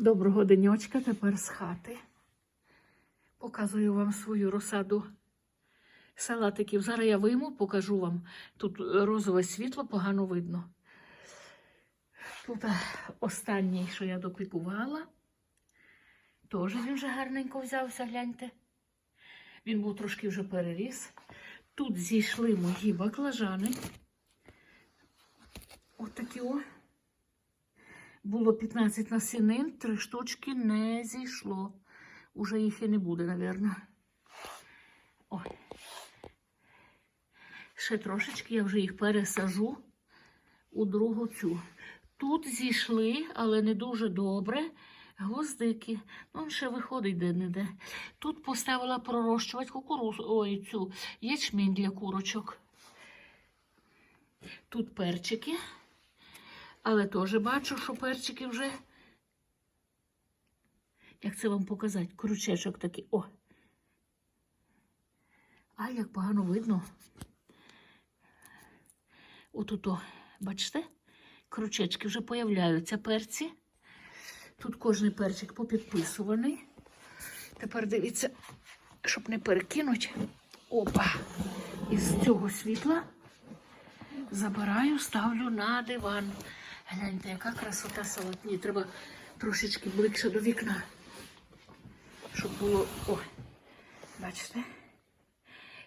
Доброго денечка тепер з хати. Показую вам свою розсаду салатиків. Зараз я вийму, покажу вам. Тут розове світло погано видно. Тут останній, що я доквікувала. Теж він вже гарненько взявся, гляньте. Він був трошки вже переріс. Тут зійшли мої баклажани. От такі о. Було 15 насінин, три штучки не зійшло. Уже їх і не буде, напевно. Ой. Ще трошечки я вже їх пересажу у другу цю. Тут зійшли, але не дуже добре. Гвоздики. Ну, ще виходить де-не-де. Тут поставила пророщувати кукурузу, ой, цю ячмінь для курочок. Тут перчики. Але теж бачу, що перчики вже. Як це вам показати? Крючечок такий. О! А як погано видно. Отут, о, бачите? Крючечки вже появляються перці. Тут кожний перчик попідписуваний. Тепер дивіться, щоб не перекинуть. Опа! Із цього світла забираю, ставлю на диван. Гляньте, яка красота салатні. Треба трошечки ближче до вікна. Щоб було. О, бачите?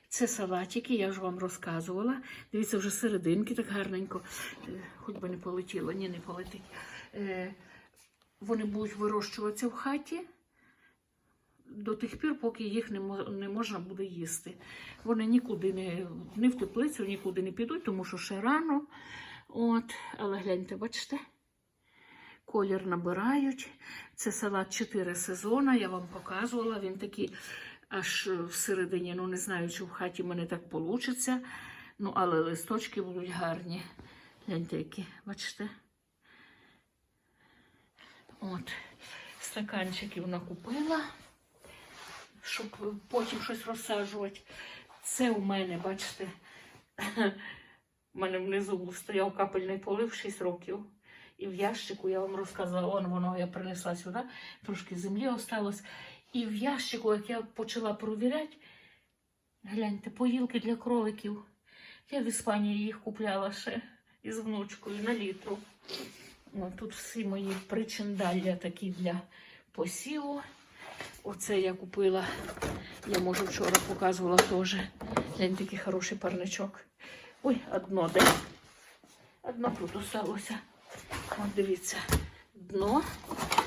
Це салатики, я вже вам розказувала. Дивіться, вже серединки так гарненько. Е, Хоч би не полетіло, ні, не полетить. Е, Вони будуть вирощуватися в хаті до тих пір, поки їх не можна буде їсти. Вони нікуди не, не в теплицю, нікуди не підуть, тому що ще рано. От, але гляньте, бачите? Колір набирають. Це салат 4 сезона, я вам показувала. Він такий аж всередині, ну не знаю, чи в хаті мене так вийде. Ну, але листочки будуть гарні. Гляньте, які, бачите? От, стаканчиків накупила, щоб потім щось розсаджувати. Це у мене, бачите, у мене внизу стояв капельний полив 6 років. І в ящику я вам розказала, он воно я принесла сюди, трошки землі осталось. І в ящику, як я почала провіряти, гляньте, поїлки для кроликів. Я в Іспанії їх купляла ще із внучкою на літру. О, тут всі мої причиндалля такі для посіву. Оце я купила. Я може вчора показувала теж. Глянь, такий хороший парничок. Ой, одно де. Одно тут осталося. От дивіться, дно.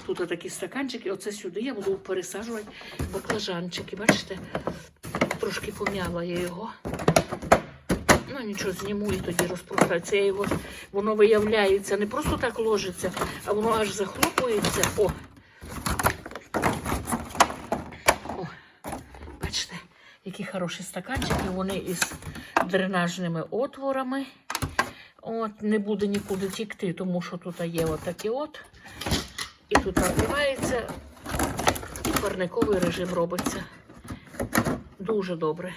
Тут такі стаканчики. Оце сюди я буду пересаджувати баклажанчики. Бачите? Трошки пом'яла я його. Ну, нічого, зніму і тоді розпрострається. Я його, воно виявляється, не просто так ложиться, а воно аж захлопується. О, бачите, які хороші стаканчики. Вони із дренажними отворами. От, не буде нікуди тікти, тому що тут є отакі от. І тут накривається, і парниковий режим робиться. Дуже добре.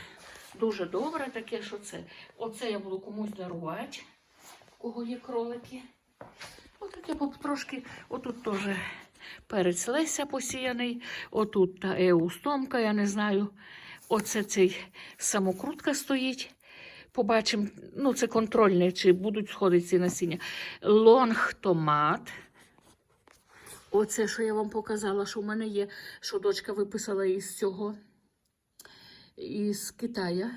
Дуже добре таке, що це. Оце я буду комусь дарувати, кого є кролики. Отаке трошки, отут теж перець Леся посіяний, отут та еустомка, я не знаю. Оце цей самокрутка стоїть. Побачимо, ну це контрольне, чи будуть сходити ці насіння. Лонг томат. Оце, що я вам показала, що в мене є, що дочка виписала із цього, із Китая.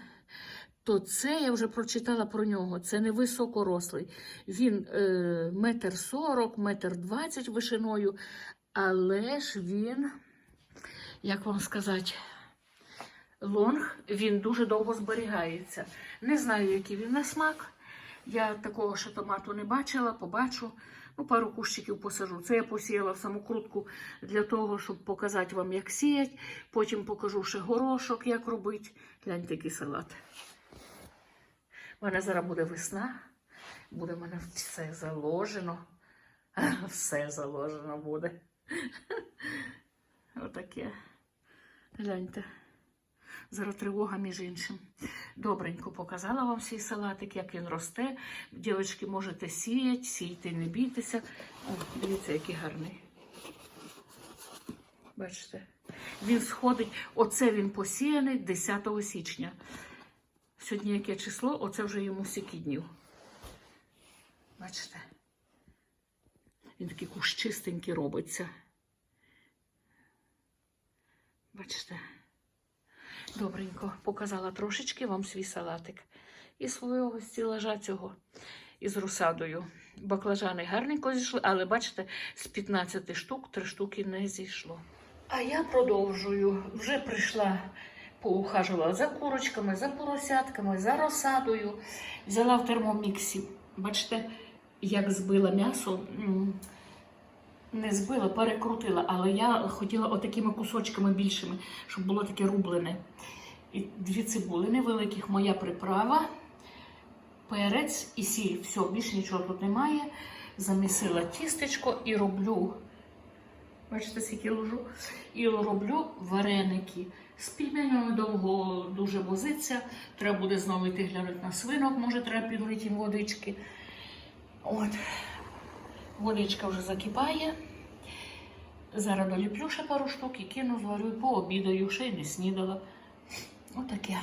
То це я вже прочитала про нього. Це не високорослий. Він е, метр сорок, метр двадцять вишиною, але ж він, як вам сказати, лонг, він дуже довго зберігається. Не знаю, який він на смак. Я такого ще томату не бачила, побачу. Ну, пару кущиків посажу. Це я посіяла в самокрутку для того, щоб показати вам, як сіять. Потім покажу ще горошок, як робити. Гляньте, який салат. У мене зараз буде весна, буде в мене все заложено. Все заложено буде. Отаке. Гляньте. Зараз тривога, між іншим. Добренько показала вам свій салатик, як він росте. Дівчатки, можете сіяти, сійте, не бійтеся. О, дивіться, який гарний. Бачите? Він сходить, оце він посіяний 10 січня. Сьогодні яке число, оце вже йому стільки днів. Бачите? Він такий куш чистенький робиться. Бачите? Добренько, показала трошечки вам свій салатик. І свого стілажа цього із розсадою. Баклажани гарненько зійшли, але бачите, з 15 штук 3 штуки не зійшло. А я продовжую. Вже прийшла, поухажувала за курочками, за поросятками, за розсадою. Взяла в термоміксі. Бачите, як збила м'ясо. Не збила, перекрутила, але я хотіла отакими кусочками більшими, щоб було таке рублене. І дві цибули невеликих, моя приправа, перець і сіль. Все, більше нічого тут немає. Замісила тістечко і роблю. Бачите, скільки ложу. І роблю вареники. З пельменями довго дуже возиться. Треба буде знову йти глянути на свинок, може треба підлити їм водички. От. Водичка вже закипає. Зараз доліплю ще пару штук і кину, зварю пообідаю, ще й не снідала. Отаке.